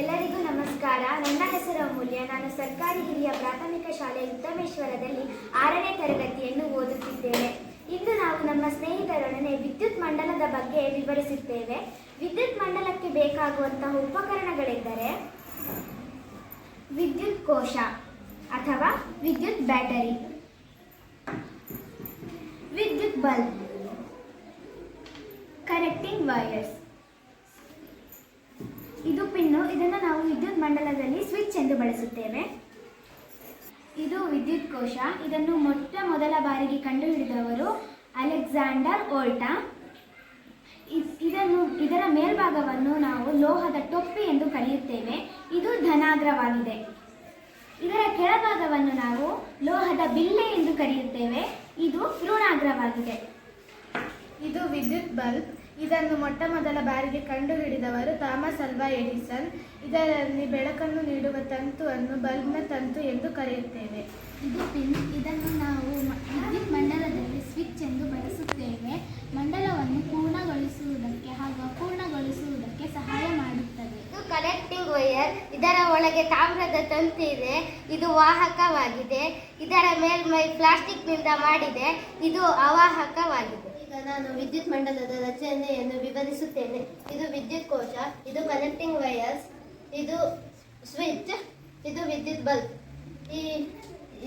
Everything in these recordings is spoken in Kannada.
ಎಲ್ಲರಿಗೂ ನಮಸ್ಕಾರ. ನನ್ನ ಹೆಸರು ಅಮೂಲ್ಯ. ನಾನು ಸರ್ಕಾರಿ ಹಿರಿಯ ಪ್ರಾಥಮಿಕ ಶಾಲೆ ಉತ್ತಮೇಶ್ವರದಲ್ಲಿ ಆರನೇ ತರಗತಿಯನ್ನು ಓದುತ್ತಿದ್ದೇನೆ. ಇಂದು ನಾವು ನಮ್ಮ ಸ್ನೇಹಿತರೊಡನೆ ವಿದ್ಯುತ್ ಮಂಡಲದ ಬಗ್ಗೆ ವಿವರಿಸುತ್ತೇವೆ. ವಿದ್ಯುತ್ ಮಂಡಲಕ್ಕೆ ಬೇಕಾಗುವಂತಹ ಉಪಕರಣಗಳೆಂದರೆ ವಿದ್ಯುತ್ ಕೋಶ ಅಥವಾ ವಿದ್ಯುತ್ ಬ್ಯಾಟರಿ, ವಿದ್ಯುತ್ ಬಲ್ಬ್, ಕನೆಕ್ಟಿಂಗ್ ವೈರ್ಸ್. ಇದು ಪಿನ್ನು. ಇದನ್ನು ನಾವು ವಿದ್ಯುತ್ ಮಂಡಲದಲ್ಲಿ ಸ್ವಿಚ್ ಎಂದು ಬಳಸುತ್ತೇವೆ. ಇದು ವಿದ್ಯುತ್ ಕೋಶ. ಇದನ್ನು ಮೊಟ್ಟ ಮೊದಲ ಬಾರಿಗೆ ಕಂಡುಹಿಡಿದವರು ಅಲೆಕ್ಸಾಂಡರ್ ಓಲ್ಟಾ. ಇದನ್ನು, ಇದರ ಮೇಲ್ಭಾಗವನ್ನು ನಾವು ಲೋಹದ ಟೊಪ್ಪಿ ಎಂದು ಕರೆಯುತ್ತೇವೆ. ಇದು ಧನಾಗ್ರವಾಗಿದೆ. ಇದರ ಕೆಳಭಾಗವನ್ನು ನಾವು ಲೋಹದ ಬಿಲ್ಲೆ ಎಂದು ಕರೆಯುತ್ತೇವೆ. ಇದು ಋಣಾಗ್ರವಾಗಿದೆ ಇದು ವಿದ್ಯುತ್ ಬಲ್ಬ್. ಇದನ್ನು ಮೊಟ್ಟ ಮೊದಲ ಬಾರಿಗೆ ಕಂಡುಹಿಡಿದವರು ಥಾಮಸ್ ಅಲ್ವಾ ಎಡಿಸನ್. ಇದರಲ್ಲಿ ಬೆಳಕನ್ನು ನೀಡುವ ತಂತುವನ್ನು ಬಲ್ಬ್ನ ತಂತು ಎಂದು ಕರೆಯುತ್ತೇವೆ. ಇದು ಪಿನ್. ಇದನ್ನು ನಾವು ವಿದ್ಯುತ್ ಮಂಡಲದಲ್ಲಿ ಸ್ವಿಚ್ ಎಂದು ಬಳಸುತ್ತೇವೆ. ಮಂಡಲವನ್ನು ಪೂರ್ಣಗೊಳಿಸುವುದಕ್ಕೆ ಹಾಗೂ ಅಪೂರ್ಣಗೊಳಿಸುವುದಕ್ಕೆ ಸಹಾಯ ಮಾಡುತ್ತದೆ. ಇದು ಕನೆಕ್ಟಿಂಗ್ ವೈಯರ್ ಇದರ ಒಳಗೆ ತಾಮ್ರದ ತಂತು ಇದೆ. ಇದು ವಾಹಕವಾಗಿದೆ. ಇದರ ಮೇಲ್ಮೈ ಪ್ಲಾಸ್ಟಿಕ್ನಿಂದ ಮಾಡಿದೆ. ಇದು ಅವಾಹಕವಾಗಿದೆ. ಈಗ ನಾನು ವಿದ್ಯುತ್ ಮಂಡಲದ ರಚನೆಯನ್ನು ವಿವರಿಸುತ್ತೇನೆ. ಇದು ವಿದ್ಯುತ್ ಕೋಶ ಇದು ಕನೆಕ್ಟಿಂಗ್ ವೈರ್ಸ್ ಇದು ಸ್ವಿಚ್ ಇದು ವಿದ್ಯುತ್ ಬಲ್ಬ್ ಈ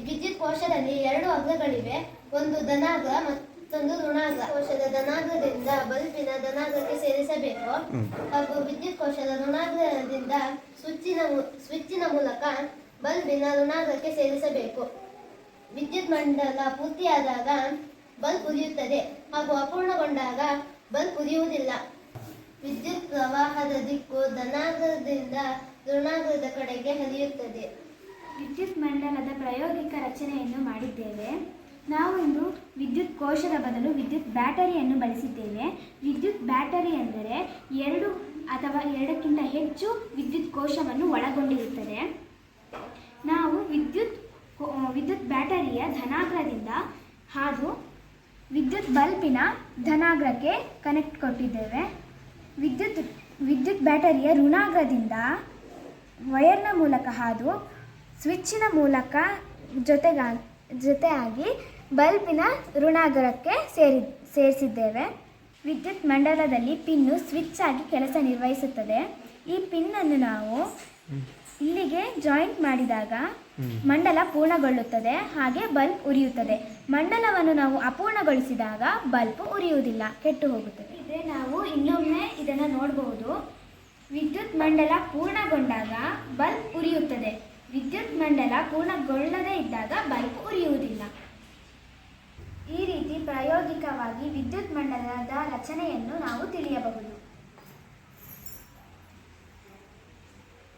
ವಿದ್ಯುತ್ ಕೋಶದಲ್ಲಿ ಎರಡು ಅಗ್ರಗಳಿವೆ ಒಂದು ಧನಾಗ ಮತ್ತೊಂದು ಋಣಾಗ ಕೋಶದ ಧನಾಗದಿಂದ ಬಲ್ಬಿನ ಧನಾಗ್ರಕ್ಕೆ ಸೇರಿಸಬೇಕು. ಹಾಗೂ ವಿದ್ಯುತ್ ಕೋಶದ ಋಣಾಗದಿಂದ ಸ್ವಿಚ್ಚಿನ ಸ್ವಿಚ್ಚಿನ ಮೂಲಕ ಬಲ್ಬಿನ ಋಣಾಗಕ್ಕೆ ಸೇರಿಸಬೇಕು. ವಿದ್ಯುತ್ ಮಂಡಲ ಪೂರ್ತಿಯಾದಾಗ ಬಲ್ಬ್ ಉರಿಯುತ್ತದೆ. ಹಾಗೂ ಅಪೂರ್ಣಗೊಂಡಾಗ ಬಲ್ಬ್ ಉರಿಯುವುದಿಲ್ಲ. ವಿದ್ಯುತ್ ಪ್ರವಾಹದ ದಿಕ್ಕು ಧನಾಗ್ರದಿಂದ ಋಣಾಗ್ರದ ಕಡೆಗೆ ಹರಿಯುತ್ತದೆ. ವಿದ್ಯುತ್ ಮಂಡಲದ ಪ್ರಾಯೋಗಿಕ ರಚನೆಯನ್ನು ಮಾಡಿದ್ದೇವೆ. ನಾವು ಇಂದು ವಿದ್ಯುತ್ ಕೋಶದ ಬದಲು ವಿದ್ಯುತ್ ಬ್ಯಾಟರಿಯನ್ನು ಬಳಸಿದ್ದೇವೆ. ವಿದ್ಯುತ್ ಬ್ಯಾಟರಿ ಎಂದರೆ ಎರಡು ಅಥವಾ ಎರಡಕ್ಕಿಂತ ಹೆಚ್ಚು ವಿದ್ಯುತ್ ಕೋಶವನ್ನು ಒಳಗೊಂಡಿರುತ್ತದೆ. ನಾವು ವಿದ್ಯುತ್ ವಿದ್ಯುತ್ ಬ್ಯಾಟರಿಯ ಧನಾಗ್ರದಿಂದ ಹಾಗೂ ವಿದ್ಯುತ್ ಬಲ್ಬಿನ ಧನಾಗ್ರಕ್ಕೆ ಕನೆಕ್ಟ್ ಕೊಟ್ಟಿದ್ದೇವೆ. ವಿದ್ಯುತ್ ವಿದ್ಯುತ್ ಬ್ಯಾಟರಿಯ ಋಣಾಗ್ರದಿಂದ ವಯರ್ನ ಮೂಲಕ ಹಾದು ಸ್ವಿಚ್ಚಿನ ಮೂಲಕ ಜೊತೆಗಾ, ಜೊತೆಯಾಗಿ ಬಲ್ಬಿನ ಋಣಾಗ್ರಕ್ಕೆ ಸೇರಿ, ಸೇರಿಸಿದ್ದೇವೆ. ವಿದ್ಯುತ್ ಮಂಡಲದಲ್ಲಿ ಪಿನ್ನು ಸ್ವಿಚ್ ಆಗಿ ಕೆಲಸ ನಿರ್ವಹಿಸುತ್ತದೆ. ಈ ಪಿನ್ನನ್ನು ನಾವು ಇಲ್ಲಿಗೆ ಜಾಯಿಂಟ್ ಮಾಡಿದಾಗ ಮಂಡಲ ಪೂರ್ಣಗೊಳ್ಳುತ್ತದೆ ಹಾಗೆ ಬಲ್ಬ್ ಉರಿಯುತ್ತದೆ. ಮಂಡಲವನ್ನು ನಾವು ಅಪೂರ್ಣಗೊಳಿಸಿದಾಗ ಬಲ್ಬ್ ಉರಿಯುವುದಿಲ್ಲ ಕೆಟ್ಟು ಹೋಗುತ್ತದೆ. ಇದೇ ನಾವು ಇನ್ನೊಮ್ಮೆ ಇದನ್ನು ನೋಡಬಹುದು. ವಿದ್ಯುತ್ ಮಂಡಲ ಪೂರ್ಣಗೊಂಡಾಗ ಬಲ್ಬ್ ಉರಿಯುತ್ತದೆ. ವಿದ್ಯುತ್ ಮಂಡಲ ಪೂರ್ಣಗೊಳ್ಳದೇ ಇದ್ದಾಗ ಬಲ್ಬ್ ಉರಿಯುವುದಿಲ್ಲ. ಈ ರೀತಿ ಪ್ರಾಯೋಗಿಕವಾಗಿ ವಿದ್ಯುತ್ ಮಂಡಲದ ರಚನೆಯನ್ನು ನಾವು ತಿಳಿಯಬಹುದು.